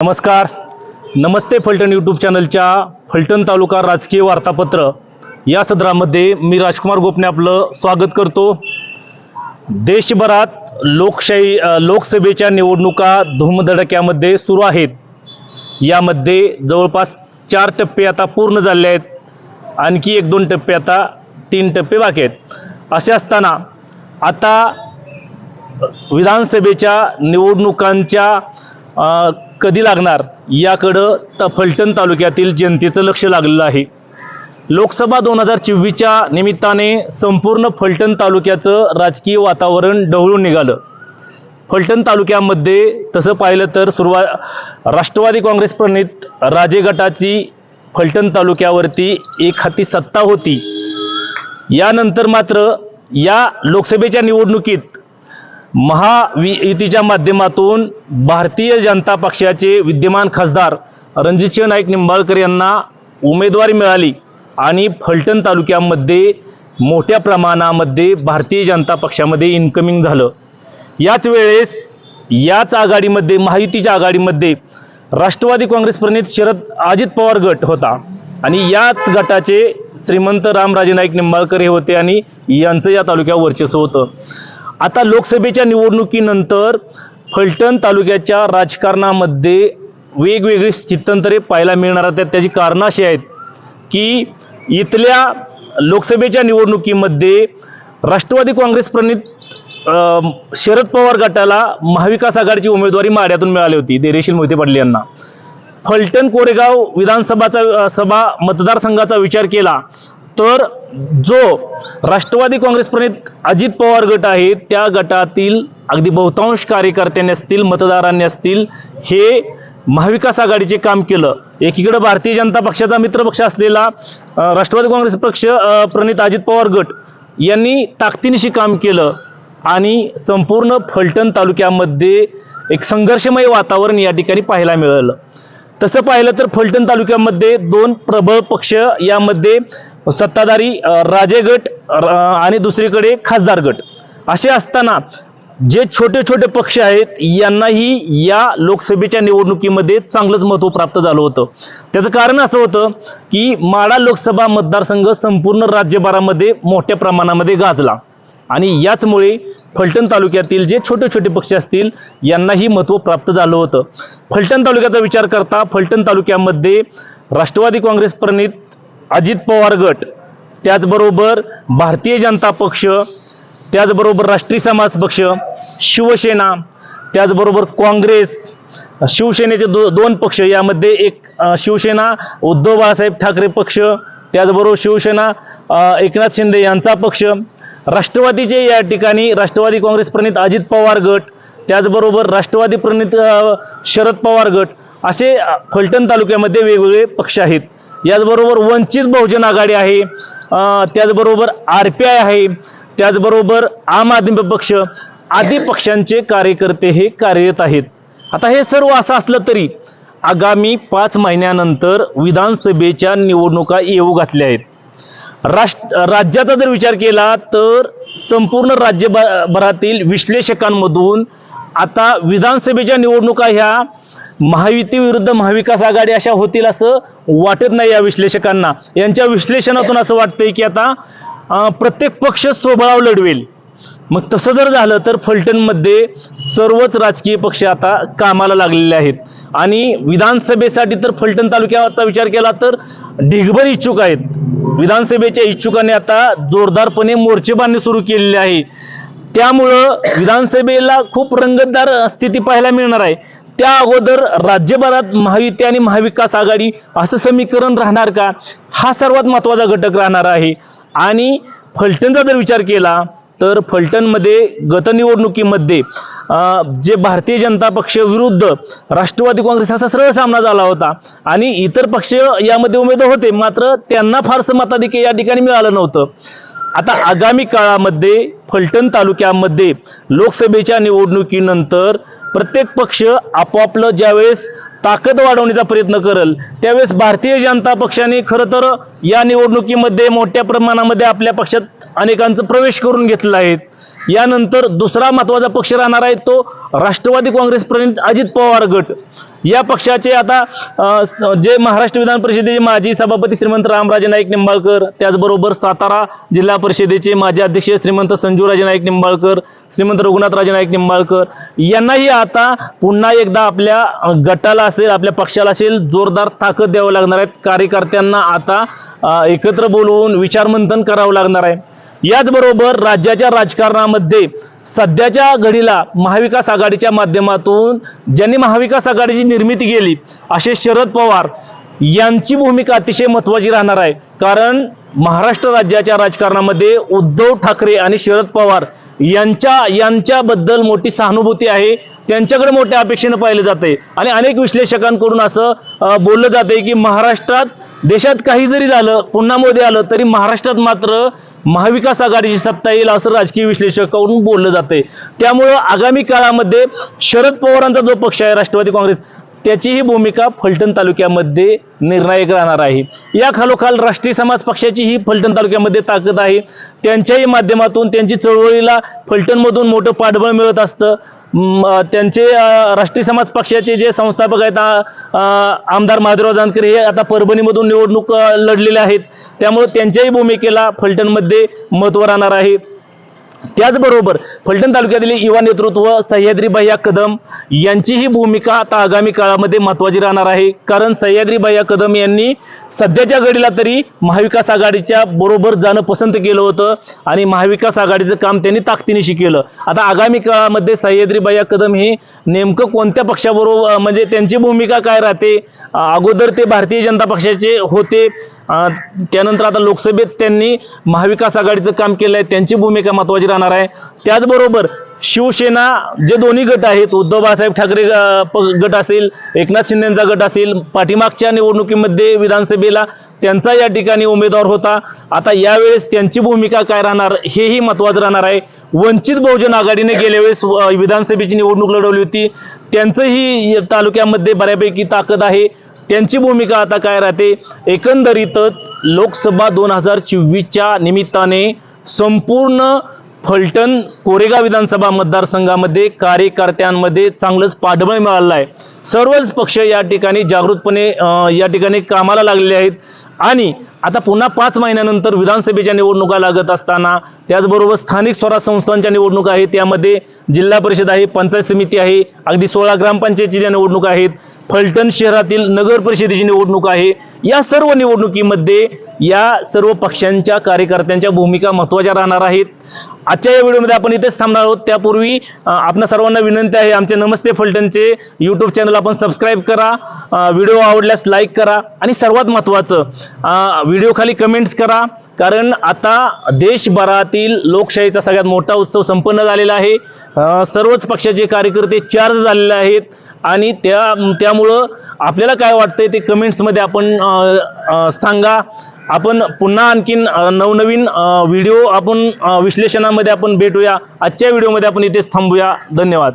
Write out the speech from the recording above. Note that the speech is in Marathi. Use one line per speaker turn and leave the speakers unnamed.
नमस्कार. नमस्ते फलटण यूट्यूब चॅनलच्या फलटण तालुका राजकीय वार्तापत्र. या सदरामध्ये मी राजकुमार गोपने आपलं स्वागत करतो. देशभरात लोकशाही लोकसभेच्या निवडणुका धूमधडक्यामध्ये सुरू आहेत. यामध्ये जवळपास चार टप्पे आता पूर्ण झाले आहेत. आणखी एक दोन टप्पे आता तीन टप्पे बाकी आहेत. असे असताना आता विधानसभेच्या निवडणुकांच्या कधी लागणार? याकडं त फलटण तालुक्यातील जनतेचं लक्ष लागलेलं आहे. लोकसभा दोन हजार चोवीसच्या निमित्ताने संपूर्ण फलटण तालुक्याचं राजकीय वातावरण ढवळून निघालं. फलटण तालुक्यामध्ये तसं पाहिलं तर सुरुवा राष्ट्रवादी काँग्रेस प्रणित राजे गटाची फलटण तालुक्यावरती एक हाती सत्ता होती. यानंतर मात्र या लोकसभेच्या निवडणुकीत महायुतीच्या माध्यमातून भारतीय जनता पक्षाचे विद्यमान खासदार रणजितसिंह नाईक निंबाळकर यांना उमेदवारी मिळाली आणि फलटण तालुक्यामध्ये मोठ्या प्रमाणामध्ये भारतीय जनता पक्षामध्ये इन्कमिंग झालं. याच वेळेस याच आघाडीमध्ये महायुतीच्या आघाडीमध्ये राष्ट्रवादी काँग्रेस प्रणित शरद अजित पवार गट होता. आणि याच गटाचे श्रीमंत रामराजे नाईक निंबाळकर हे होते आणि यांचं या तालुक्यावर वर्चस्व होतं. आता लोकसभेच्या निवडणुकीनंतर फलटण तालुक्याच्या राजकारणामध्ये वेगवेगळी स्थित्यंतरे पाहायला मिळणार आहेत. त्याची कारणं अशी आहेत की इथल्या लोकसभेच्या निवडणुकीमध्ये राष्ट्रवादी काँग्रेस प्रणित शरद पवार गटाला महाविकास आघाडीची उमेदवारी माड्यातून मिळाली होती देरेशील मोहिते पाटील यांना. फलटण कोरेगाव विधानसभाचा सभा मतदारसंघाचा विचार केला तर जो राष्ट्रवादी काँग्रेस प्रणित अजित पवार गट आहे त्या गटातील अगदी बहुतांश कार्यकर्त्यांनी असतील मतदारांनी असतील हे महाविकास आघाडीचे काम केलं. एकीकडे भारतीय जनता पक्षाचा मित्रपक्ष असलेला राष्ट्रवादी काँग्रेस पक्ष प्रणित अजित पवार गट यांनी ताकदीनिशी काम केलं आणि संपूर्ण फलटण तालुक्यामध्ये एक संघर्षमय वातावरण या ठिकाणी पाहायला मिळालं. तसं पाहिलं तर फलटण तालुक्यामध्ये दोन प्रबळ पक्ष यामध्ये सत्ताधारी राजे गट आणि दुसरीकडे खासदार गट. असे असताना जे छोटे छोटे पक्ष आहेत यांनाही या लोकसभेच्या निवडणुकीमध्ये चांगलंच महत्त्व प्राप्त झालं होतं. त्याचं कारण असं होतं की माडा लोकसभा मतदारसंघ संपूर्ण राज्यभरामध्ये मोठ्या प्रमाणामध्ये गाजला. आणि याचमुळे फलटण तालुक्यातील जे छोटे छोटे पक्ष असतील यांनाही महत्त्व प्राप्त झालं होतं. फलटण तालुक्याचा विचार करता फलटण तालुक्यामध्ये राष्ट्रवादी काँग्रेस प्रणित अजित पवार गट त्याचबरोबर भारतीय जनता पक्ष त्याचबरोबर राष्ट्रीय समाज पक्ष शिवसेना त्याचबरोबर काँग्रेस शिवसेनेचे दो दोन पक्ष यामध्ये एक शिवसेना उद्धव बाळासाहेब ठाकरे पक्ष त्याचबरोबर शिवसेना एकनाथ शिंदे यांचा पक्ष राष्ट्रवादीचे या ठिकाणी राष्ट्रवादी काँग्रेस प्रणित अजित पवार गट त्याचबरोबर राष्ट्रवादी प्रणित शरद पवार गट असे फलटण तालुक्यामध्ये वेगवेगळे पक्ष आहेत. याचबरोबर वंचित बहुजन आघाडी आहे. त्याचबरोबर आर पी आय आहे. त्याचबरोबर आम आदमी पक्ष आदी पक्षांचे कार्यकर्ते हे कार्यरत आहेत. आता हे सर्व असं असलं तरी आगामी पाच महिन्यानंतर विधानसभेच्या निवडणुका येऊ घातल्या आहेत. राष्ट्र राज्याचा जर विचार केला तर संपूर्ण राज्यभरातील विश्लेषकांमधून आता विधानसभेच्या निवडणुका ह्या महायुती विरुद्ध महाविकास आघाडी अशा होतील असं वाटत नाही या विश्लेषकांना. यांच्या विश्लेषणातून असं वाटतंय की आता प्रत्येक पक्ष स्वबळाव लढवेल. मग तसं जर झालं तर फलटणमध्ये सर्वच राजकीय पक्ष आता कामाला लागलेले आहेत. आणि विधानसभेसाठी तर फलटण तालुक्याचा विचार केला तर ढिगभर इच्छुक आहेत. विधानसभेच्या इच्छुकांनी आता जोरदारपणे मोर्चे बांधणे सुरू केलेले आहे. त्यामुळं विधानसभेला खूप रंगतदार स्थिती पाहायला मिळणार आहे. त्या अगोदर राज्यभरात महायुती आणि महाविकास आघाडी असं समीकरण राहणार का? हा सर्वात महत्त्वाचा घटक राहणार आहे. आणि फलटणचा जर विचार केला तर फलटणमध्ये गतनिवडणुकीमध्ये जे भारतीय जनता पक्ष विरुद्ध राष्ट्रवादी काँग्रेस असा सरळ सामना झाला होता. आणि इतर पक्ष यामध्ये उमेदवार होते मात्र त्यांना फारसं मताधिक्य या ठिकाणी मिळालं नव्हतं. आता आगामी काळामध्ये फलटण तालुक्यामध्ये लोकसभेच्या निवडणुकीनंतर प्रत्येक पक्ष आपापलं ज्यावेळेस ताकद वाढवण्याचा प्रयत्न करेल त्यावेळेस भारतीय जनता पक्षाने खरं तर या निवडणुकीमध्ये मोठ्या प्रमाणामध्ये आपल्या पक्षात अनेकांचं प्रवेश करून घेतला आहे. यानंतर दुसरा महत्त्वाचा पक्ष राहणार आहे तो राष्ट्रवादी काँग्रेस प्रणित अजित पवार गट. या पक्षाचे आता जे महाराष्ट्र विधान परिषदेचे माजी सभापती श्रीमंत रामराजे नाईक निंबाळकर त्याचबरोबर सातारा जिल्हा परिषदेचे माजी अध्यक्ष श्रीमंत संजूराजे नाईक निंबाळकर श्रीमंत रघुनाथराजे नाईक निंबाळकर यांनाही आता पुन्हा एकदा आपल्या गटाला असेल आपल्या पक्षाला असेल जोरदार ताकद द्यावं लागणार आहेत कार्यकर्त्यांना आता एकत्र बोलवून विचारमंथन करावं लागणार आहे. याचबरोबर राज्याच्या राजकारणामध्ये सध्याच्या घडीला महाविकास आघाडीच्या माध्यमातून ज्यांनी महाविकास आघाडीची निर्मिती केली असे शरद पवार यांची भूमिका अतिशय महत्त्वाची राहणार आहे. कारण महाराष्ट्र राज्याच्या राजकारणामध्ये उद्धव ठाकरे आणि शरद पवार यांच्या यांच्याबद्दल मोठी सहानुभूती आहे. त्यांच्याकडे मोठ्या अपेक्षेनं पाहिलं जाते आणि अनेक विश्लेषकांकडून असं बोललं जाते की महाराष्ट्रात देशात काही जरी झालं पुन्हा मोदी आलं तरी महाराष्ट्रात मात्र महाविकास आघाडीची सत्ता येईल असं राजकीय विश्लेषकाकडून बोललं जाते त्यामुळं आगामी काळामध्ये शरद पवारांचा जो पक्ष आहे राष्ट्रवादी काँग्रेस त्याचीही भूमिका फलटण तालुक्यामध्ये निर्णायक राहणार आहे. या खालोखाल राष्ट्रीय समाज पक्षाची ही फलटण तालुक्यामध्ये ताकद आहे. त्यांच्याही माध्यमातून त्यांची चळवळीला फलटणमधून मोठं पाठबळ मिळत असतं. त्यांचे राष्ट्रीय समाज पक्षाचे जे संस्थापक आहेत आमदार महादेवराव जानकर हे आता परभणीमधून निवडणूक लढलेले आहेत. त्यामुळे त्यांच्याही भूमिकेला फलटणमध्ये महत्त्व राहणार आहे. त्याचबरोबर फलटण तालुक्यातील युवा नेतृत्व सह्याद्री या कदम यांचीही भूमिका आता आगामी काळामध्ये महत्त्वाची राहणार आहे. कारण सह्याद्री भैया कदम यांनी सध्याच्या घडीला तरी महाविकास आघाडीच्या बरोबर जाणं पसंत केलं होतं आणि महाविकास आघाडीचं काम त्यांनी ताकदीनिशी केलं. आता आगामी काळामध्ये सह्याद्री भैया कदम हे नेमकं कोणत्या पक्षाबरोबर म्हणजे त्यांची भूमिका काय राहते? अगोदर ते भारतीय जनता पक्षाचे होते. त्यानंतर आता लोकसभेत त्यांनी महाविकास आघाडीचं काम केलं आहे त्यांची भूमिका महत्त्वाची राहणार आहे. त्याचबरोबर शिवसेना जे दोन्ही गट आहेत उद्धव बाळासाहेब ठाकरे प- गट असेल एकनाथ शिंदेचा गट असेल पाठीमागच्या निवडणुकीमध्ये विधानसभेला त्यांचा या ठिकाणी उमेदवार होता. आता यावेळेस त्यांची भूमिका काय राहणार हेही महत्त्वाचं राहणार आहे. वंचित बहुजन आघाडीने गेल्या वेळेस विधानसभेची निवडणूक लढवली होती. त्यांचंही तालुक्यामध्ये बऱ्यापैकी ताकद आहे. त्यांची भूमिका आता काय राहते? एकंदरीतच लोकसभा दोन हजार चोवीसच्या निमित्ताने संपूर्ण फलटण कोरेगाव विधानसभा मतदारसंघामध्ये कार्यकर्त्यांमध्ये चांगलंच पाठबळ मिळालं आहे. सर्वच पक्ष या ठिकाणी जागृतपणे या ठिकाणी कामाला लागलेले आहेत. आणि आता पुन्हा पाच महिन्यानंतर विधानसभेच्या निवडणुका लागत असताना त्याचबरोबर स्थानिक स्वराज संस्थांच्या निवडणुका आहेत. त्यामध्ये जिल्हा परिषद आहे पंचायत समिती आहे अगदी सोळा ग्रामपंचायतीच्या निवडणुका आहेत. फलटण शहरातील नगर परिषदेची निवडणूक आहे. या सर्व निवडणुकीमध्ये या सर्व पक्षांच्या कार्यकर्त्यांच्या भूमिका महत्त्वाच्या राहणार आहेत. आजच्या या व्हिडिओमध्ये आपण इथेच थांबणार आहोत. त्यापूर्वी आपण आपणा सर्वांना विनंती आहे आमचे नमस्ते फलटणचे यूट्यूब चॅनल आपण सबस्क्राईब करा. व्हिडिओ आवडल्यास लाईक करा. आणि सर्वात महत्त्वाचं व्हिडिओखाली व्हिडिओ खाली कमेंट्स करा. कारण आता देशभरातील लोकशाहीचा सगळ्यात मोठा उत्सव संपन्न झालेला आहे. सर्वच पक्षाचे कार्यकर्ते चार्ज झालेले आहेत. आणि त्या त्यामुळं आपल्याला काय वाटतंय ते कमेंट्समध्ये आपण सांगा. आपण पुन्हा आणखीन नवनवीन व्हिडिओ आपण विश्लेषणामध्ये आपण भेटूया. आजच्या व्हिडिओमध्ये आपण इथेच थांबूया. धन्यवाद.